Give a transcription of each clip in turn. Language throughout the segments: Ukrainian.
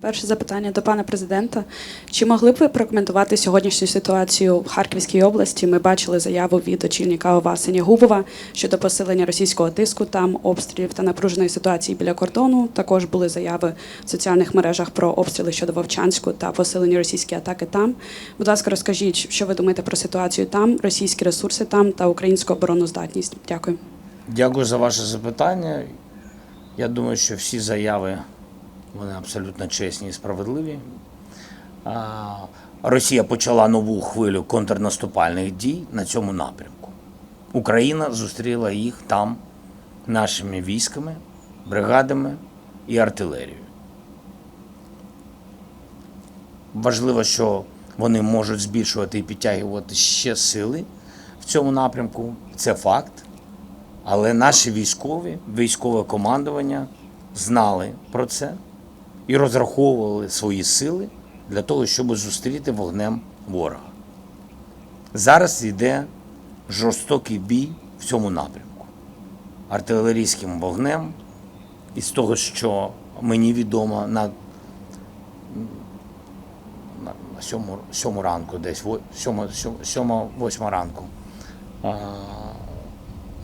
Перше запитання до пана президента. Чи могли б ви прокоментувати сьогоднішню ситуацію в Харківській області? Ми бачили заяву від очільника ОВА Синягубова щодо посилення російського тиску, там обстрілів та напруженої ситуації біля кордону. Також були заяви в соціальних мережах про обстріли щодо Вовчанську та посилені російські атаки там. Будь ласка, розкажіть, що ви думаєте про ситуацію там, російські ресурси там та українську обороноздатність? Дякую. Дякую за ваше запитання. Я думаю, що всі заяви вони абсолютно чесні і справедливі. Росія почала нову хвилю контрнаступальних дій на цьому напрямку. Україна зустріла їх там нашими військами, бригадами і артилерією. Важливо, що вони можуть збільшувати і підтягувати ще сили в цьому напрямку. Це факт. Але наші військові, військове командування знали про це і розраховували свої сили для того, щоб зустріти вогнем ворога. Зараз йде жорстокий бій в цьому напрямку. Артилерійським вогнем, і з того, що мені відомо на, сьому, сьому ранку, десь сьома, восьма ранку.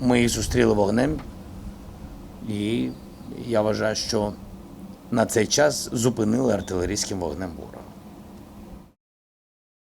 Ми їх зустріли вогнем, і я вважаю, що на цей час зупинили артилерійським вогнем ворога.